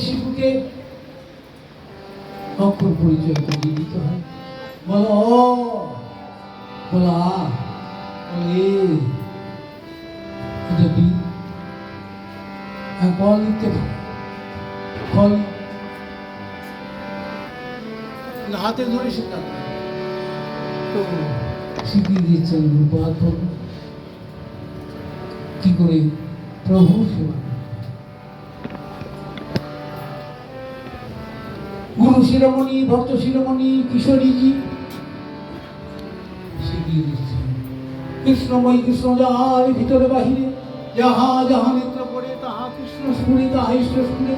শিশুকে অক্ষর পরিচয় করিয়ে দিতে হয়? বলো অ ফল হাতে ধরে শেখাতে কি করে প্রভু সেবা গুরু শিরোমণি, ভক্ত শিরোমণি, কিশোরীজি। শিখিয়ে দিচ্ছেন কৃষ্ণময় কৃষ্ণ যাহার ভিতরে বাহিরে, যাহা যাহা নেত্র পড়ে, তাহা কৃষ্ণ শুনে তাহা ঈশ্বর শুনে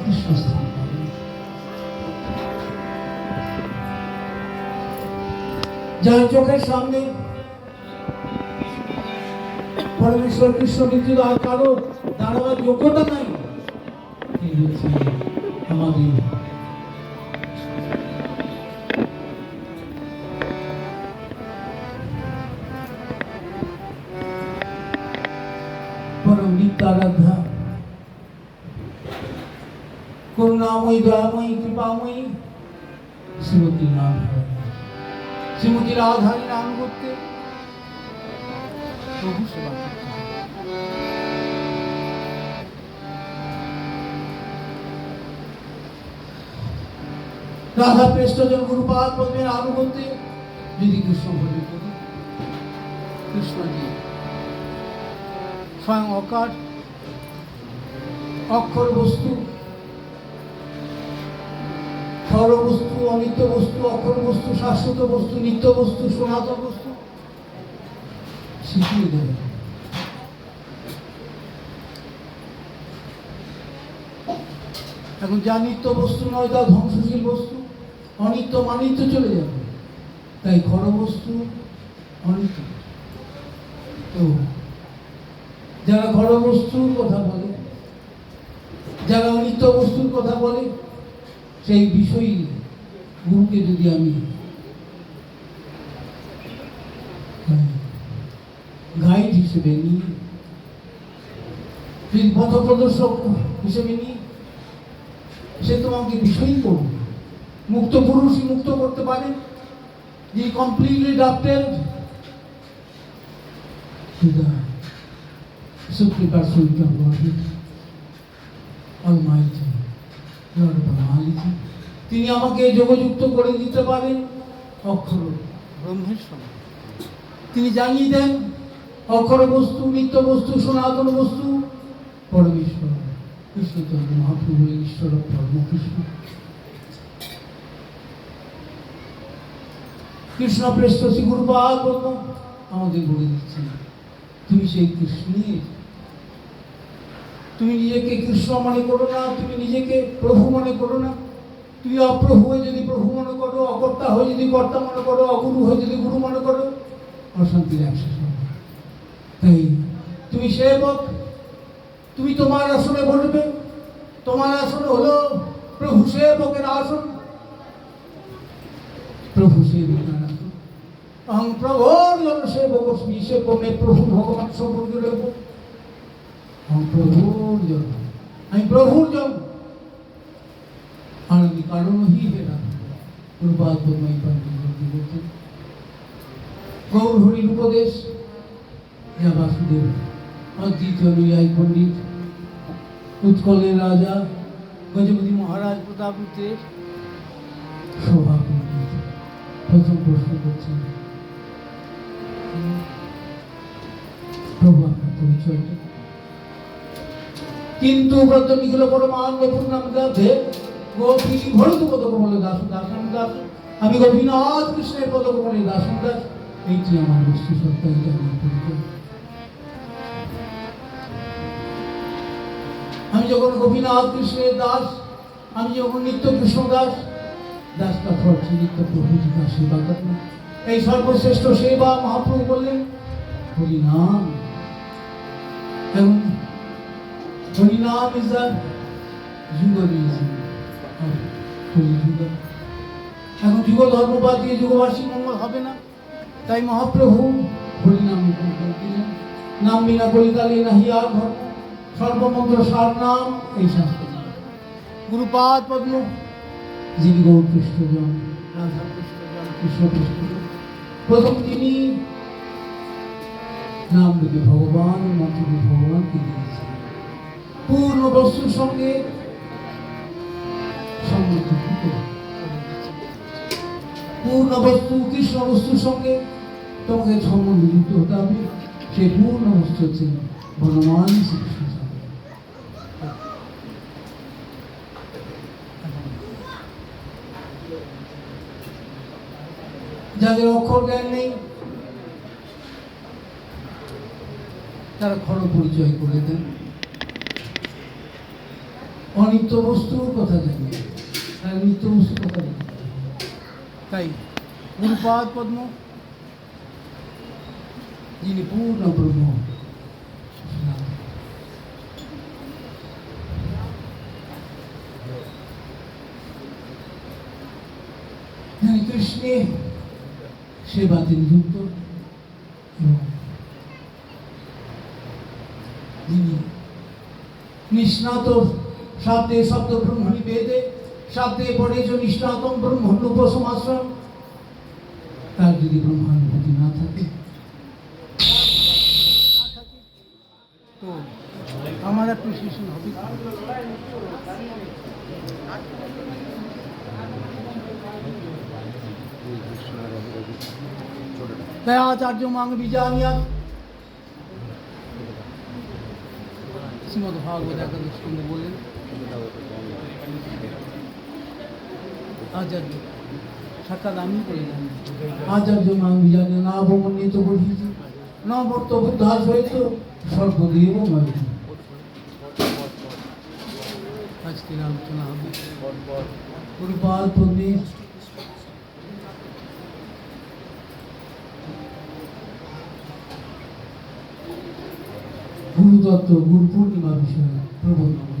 কৃষ্ণ যার চোখের সামনে পরমেশ্বর কৃষ্ণ ব্যতীত আর কারও দাঁড়াবার যোগ্যতা নাই আমাদের নাম করতে। প্রভু সেবা রাধা পৃষ্ঠজন গুরুপাদ পদ্মের আনুগত্যে যদি কৃষ্ণ ভজন করি কৃষ্ণজি, স্বয়ং অকার, অক্ষর বস্তু ক্ষর বস্তু, অনিত্য বস্তু অক্ষর বস্তু, শাশ্বত বস্তু, নিত্য বস্তু, সনাতন বস্তু, শিখিয়ে দেবে। এখন যা নিত্য বস্তু নয় তা ধ্বংসশীল বস্তু, অনিত্য মানিত্য চলে যাবে। তাই ক্ষর বস্তু, অনিত্য তো, যারা ঘর বস্তুর কথা বলে, যারা অনিত্য বস্তুর কথা বলে সেই বিষয়ী গুরুকে যদি আমি গাইড হিসেবে নিই যদি পথ প্রদর্শক হিসেবে নিই সে তোমাকে বিষয়ই করবে মুক্ত পুরুষই মুক্ত করতে পারে যে কমপ্লিটলি Almighty, Lord Almighty. তিনি আমাকে যোগযুক্ত করে দিতে পারেন, অক্ষর ব্রহ্মের সঙ্গে তিনি জানিয়ে দেন, অক্ষর বস্তু, নিত্য বস্তু, সনাতন বস্তু, পরমেশ্বর, কৃষ্ণচন্দ্র মহাপ্রভু, ঈশ্বর পরম কৃষ্ণ প্রেষ্ঠ শ্রী গুরুপাদ আমাদের বলে দিচ্ছেন, তুমি সেই কৃষ্ণই তুমি নিজেকে কৃষ্ণ মনে করো না, তুমি নিজেকে প্রভু মনে করো না। তুমি অপ্রভু হয়ে যদি প্রভু মনে করো, অকর্তা হয়ে যদি কর্তা মনে করো, অগুরু হয়ে যদি গুরু মনে করো অশান্তির একশো তাই তুমি সেবক, তুমি তোমার আসনে বসবে। তোমার আসন হলো প্রভু সেবকের আসন। প্রভু সেবকের আসন। অহং প্রভোর সেবক সেবকে প্রভু ভগবান সম্পর্কে রইব অহং প্রভুর জন আমি প্রভুর জন আর আমি কারণহি হেরা প্রভাত বর্মাই পান্ডি বলতেন গৌর হরির উপদেশ যা বাসুদেব অদ্বিতীয় নুয়াই পণ্ডিত উৎকলের রাজা গজপতি মহারাজ প্রতাপরুদ্রের শোভা পণ্ডিত প্রথম প্রশ্ন করছেন প্রভু পরিচয়টা কিন্তু দাসে আমি গোপীনাথ কৃষ্ণের পদ কমলে দাস এইটি আমার আমার আমি যখন গোপীনাথ কৃষ্ণের দাস, আমি যখন নিত্য কৃষ্ণ দাস দাসটা ফলছে নিত্য প্রভুজি দাস সেবা করলেন। এই সর্বশ্রেষ্ঠ সেবা মহাপ্রভু বললেন হরিনাম এবং হরিনাম ইজ দ্য যুগ দিয়েছেন যুগ এখন যুগ ধর্ম বাদ দিয়ে যুগবাসী মঙ্গল হবে না তাই মহাপ্রভু হরিনাম দিলেন নাম বিনা কলিকালে নাহি আর ধর্ম সর্বমন্ত্র সার নাম এই শাস্ত্র গুরুপাদ পদ্ম যিনি গৌরকৃষ্ণজন রাধা কৃষ্ণজন কৃষ্ণ প্রথম তিনি নাম রূপে ভগবান ও মন্ত্ররূপে ভগবানকে দিয়েছেন পূর্ণ বস্তুর সঙ্গে পূর্ণ বস্তু কৃষ্ণ বস্তুর সঙ্গে তোমাকে সম্বন্ধ হতে হবে। পূর্ণ বস্তু হচ্ছে ভগবান যাদের অক্ষর জ্ঞান নেই, তারা খর পরিচয় করে দেন। অনিত্য বস্তুর কথা জানি। তারা নিত্য বস্তুর কথা জানি। তাই গুরুপাদ পদ্ম? যিনি পূর্ণ ব্রহ্ম যিনি কৃষ্ণে সেবাতে নিযুক্ত এবং যিনি নিষ্ণাত শব্দে শব্দ ব্রহ্মণি বেদে শব্দে পড়েছ নিষ্ণাতম ব্রহ্মণ উপসমাশ্রম তার যদি ব্রহ্মানুভূতি না থাকে শ্রীমদ ভাগবত একাদশ বললেন আচার্য। সাক্ষাৎ আমি করিলাম। আচার্য মাং বিজানিয়া না অবমন্বিত বলিছি ন বর্ত বুদ্ধাস হইত সর্বদেব ময় আজকের আলোচনা হবে। গুরুপাল পূর্ণে গুরুদত্ত গুরু পূর্ণিমা বিষয়ে প্রবন্ধ।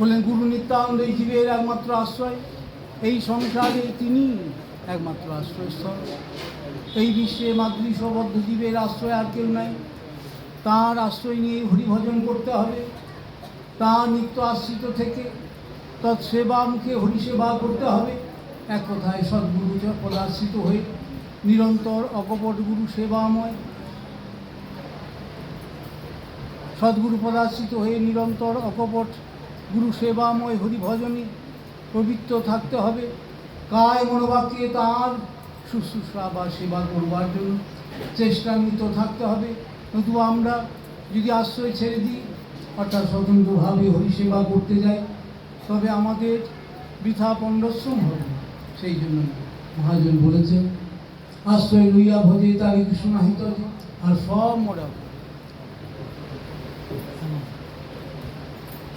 বললেন গুরু নিত্যানন্দ এই জীবের একমাত্র আশ্রয়। এই সংসারে তিনি একমাত্র আশ্রয়স্থল। এই বিশ্বে মাতৃসবদ্ধ জীবের আশ্রয় আর কেউ নাই। তাঁর আশ্রয় নিয়ে হরিভজন করতে হবে। তাঁর নিত্য আশ্রিত থেকে তৎসেবা মুখে হরিসেবা করতে হবে। এক কথায় সদ্গুরু পদাশ্রিত হয়ে নিরন্তর অকপট গুরু সেবাময়। সদ্গুরু পদাশ্রিত হয়ে নিরন্তর অকপট গুরু সেবাময় হরিভজনে পবিত্র থাকতে হবে। কায় মনোবাক্যে তাঁর শুশ্রূষা বা সেবা করবার জন্য চেষ্টান্বিত থাকতে হবে। নতুবা আমরা যদি আশ্রয় ছেড়ে দিই, অর্থাৎ স্বতন্ত্রভাবে হরিসেবা করতে যাই, তবে আমাদের বৃথা পণ্ডশ্রম হবে সেই জন্য মহাজন বলেছেন, আশ্রয় লইয়া ভজে তারি কৃষ্ণ আর সব মরা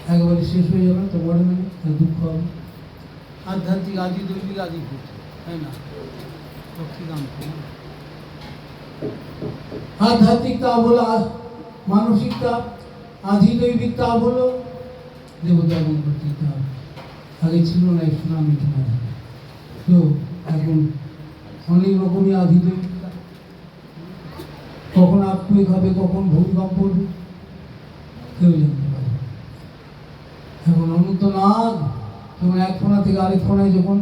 একেবারে শেষ হয়ে যাবে তো মানে তার দুঃখ হবে। আধ্যাত্মিক আদি দৈবিক আদি ভূত তাই না? লক্ষ্মীকান্ত আধ্যাত্মিকতা হলো আ- মানসিকতা আদি দৈবিকতা হলো দেবতা এবং প্রতিতা আগে ছিল না এই সুনামি তো এখন অনেক রকমই আদি দৈবিকতা কখন আত্মিক হবে কখন ভূমিকম্প হবে কেউ জানতে পারে না। এখন অনন্ত নাগ যখন এক ফোনা থেকে আরেক ফোনায় যখন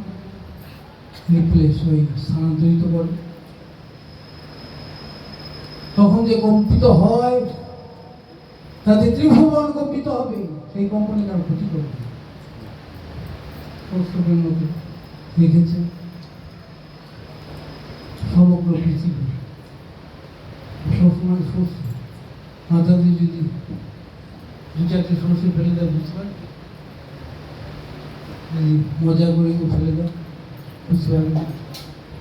রিপ্লেস হয়ে স্থানান্তরিত করে। তখন যে কম্পিত হয়, তাতে ত্রিভুবন কম্পিত হবে, সেই কম্পনি কারও ক্ষতি করবে মধ্যে লিখেছে, সমগ্র পৃথিবী সবসময় সর্ষে মাথাতে যদি দু চারটে সর্ষে ফেলে দেয়, বুঝতে পারে মজা করে ফেলে দেয় বুঝতে পারবে।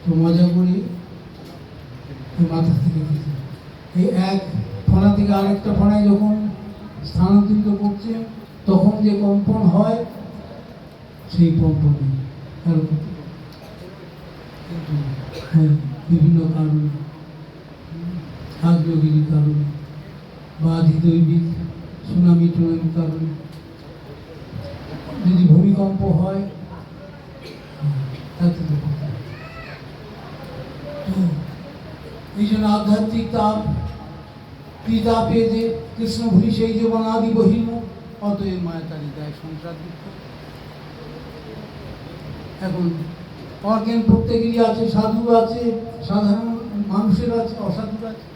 তো মজা করে মাথা থেকে এই এক ফোনা থেকে আরেকটা ফোনায় যখন স্থানান্তরিত করছে, তখন যে কম্পন হয়, সেই কম্পনে হ্যাঁ বিভিন্ন কারণে আগ্রগিরির কারণে বা সুনামি বৈষ্ণবের কারণে যদি ভূমিকম্প হয়, তাতে এই জন্য আধ্যাত্মিক তাপ পিতা পেয়ে কৃষ্ণ ভুলি সেই জীবন আদি বহিন অতএব মায়া তারি দেয় সংসার এখন অর্গেন প্রত্যেকেরই আছে, সাধু আছে, সাধারণ মানুষের আছে অসাধুর আছে।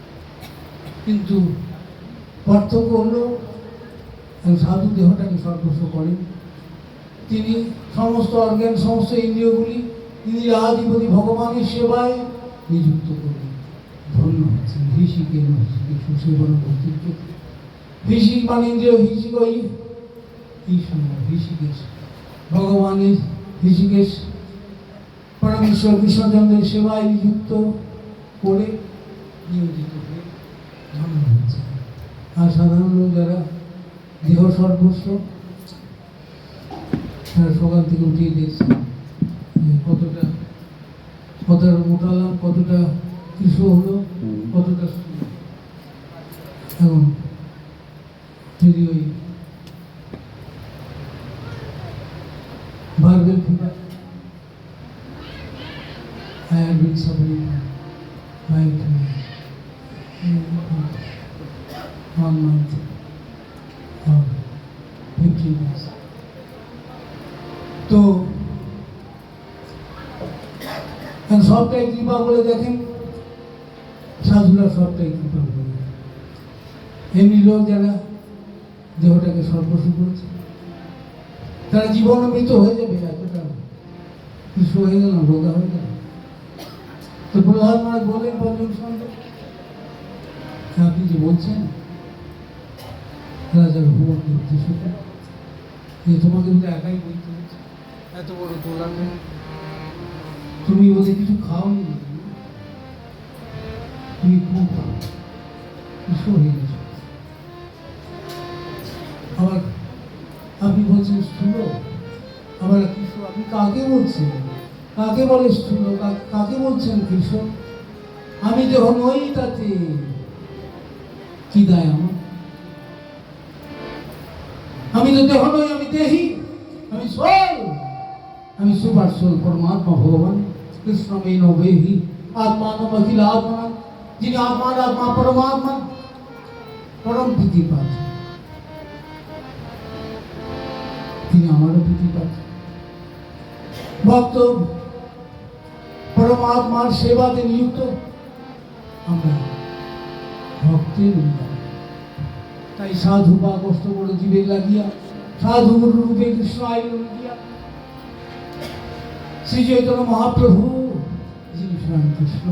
কিন্তু পার্থক্য হলো সাধু দেহটাকে সর্বস্ব করেন। তিনি সমস্ত অর্গান সমস্ত ইন্দ্রিয়গুলি ইন্দ্রিয় আধিপতি ভগবানের সেবায় নিযুক্ত করেন ধন্য হচ্ছেন হিসিকে হিসিকে সুসেবন ভক্তির ক্ষেত্রে হিসিক মানে ইন্দ্রিয় হিসিক ওই ঈশ্বর হিসিকেশ ভগবানের হিসিকেশ পরমেশ্বর কৃষ্ণচন্দ্রের সেবায় নিযুক্ত করে নিয়োজিত হয়ে ধন্য হচ্ছে আর সাধারণ লোক যারা দেহ সর্বস্ব সকাল থেকে উঠিয়ে দেখছে কতটা কতটা মোটালাম কতটা কিছু হলো কতটা এখন যদি ওই তো সবটাই কৃপা বলে দেখেন। সাধুরা সবটাই কৃপা বলে। এমনি লোক যারা দেহটাকে সর্বস্ব করেছে, তারা জীবন মৃত হয়ে যাবে, এতটা কিছু হয়ে গেল রোগা হয়ে গেল। তো প্রধান মহারাজ বলেন পঞ্চম স্কন্ধে আপনি যে বলছেন, রাজার ভুবন যে তোমাকে একাই বলতে হচ্ছে। এত বড় তুমি বলে কিছু? তুমি খুব আবার আপনি বলছেন স্থূল আবার কৃষ্ণ আপনি কাকে বলছেন? কাকে বলে স্থূল কাকে বলছেন কৃষ্ণ আমি দেহ নই তাতে কি দায় আমার। আমি তো দেহ নই আমি দেহি। আমি আমি পরমাত্মা, ভগবান কৃষ্ণ মেন বেহি আত্মানম অখিল আত্মা, যিনি আত্মার আত্মা পরমাত্মা। পরম প্রীতি পাচ্ছেন তিনি আমারও প্রীতি পাচ্ছেন ভক্ত, পরমাত্মার সেবাতে নিযুক্ত। আমরা ভক্তের তাই সাধু বা কষ্ট করে জীবে লাগিয়া সাধু রূপে কৃষ্ণ আইল দিয়া শ্রী চৈতন্য মহাপ্রভু। কৃষ্ণ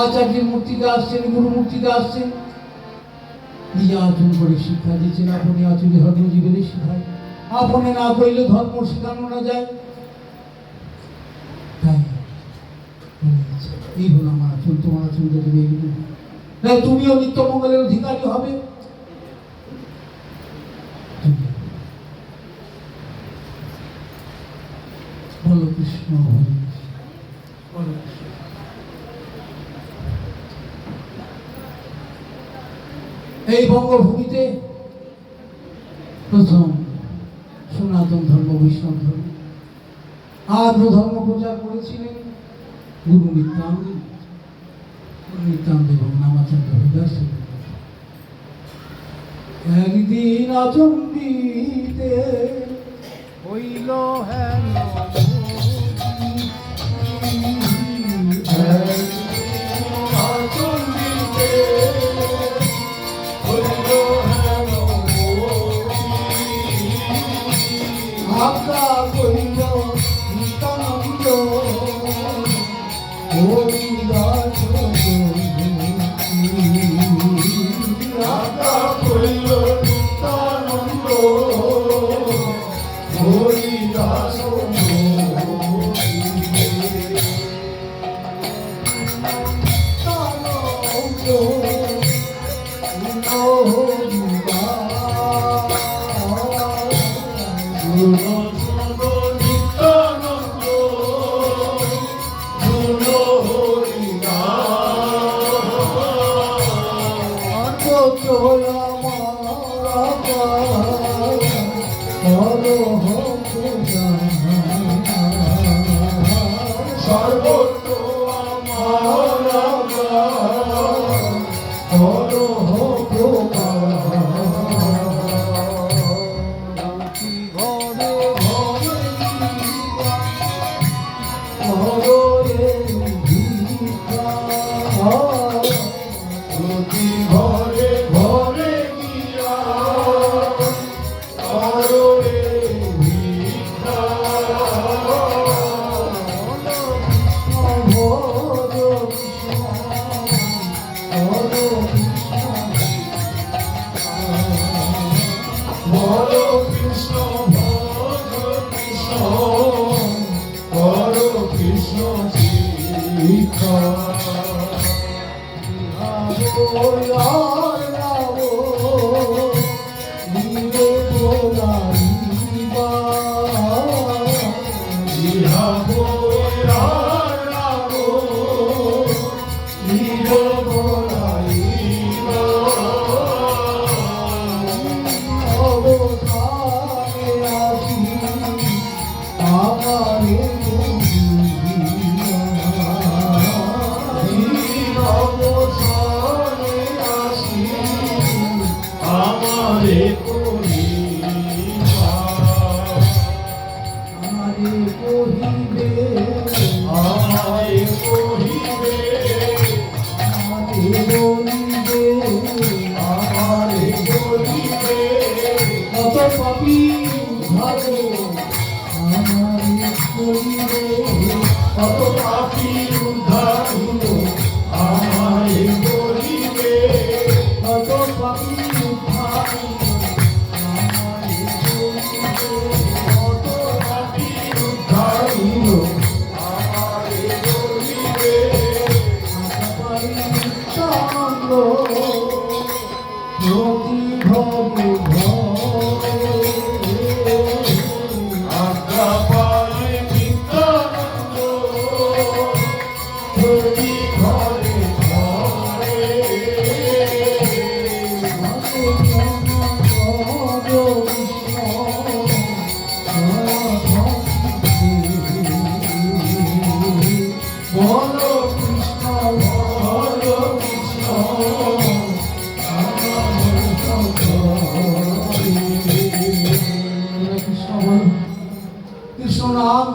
আচার্যের মূর্তিতে আসছেন গুরু মূর্তিতে আসছেন। নিজে আচরণ করে শিক্ষা দিচ্ছেন, আপনি আচরণে ধর্ম জীবের শিখায়। আপনি না কইলে ধর্ম শেখানো না যায়। এই হলো আমার আচরণ, তোমার আচরণ তুমি এইগুলো তাই তুমিও নিত্যমঙ্গলের অধিকারী হবে তুমি। বলো এই বঙ্গভূমিতে প্রথম সনাতন ধর্ম বৈষ্ণব ধর্ম। আর্য ধর্ম প্রচার করেছিলেন গুরু নিত্যানন্দ। গুরু নিত্যানন্দ এবং নামাচন্দ্র হরিদাস একদিন আচম্বিতে হইল হেন আজ্ঞা করিল নিত্যানন্দ স্মৃতি ভরে পাপি ভালো আমারে করিবে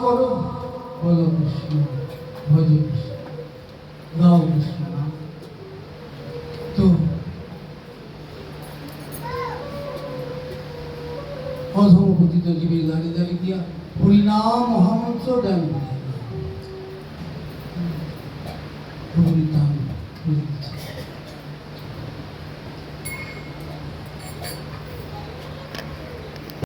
করো। বলো বিষ্ণু ভজ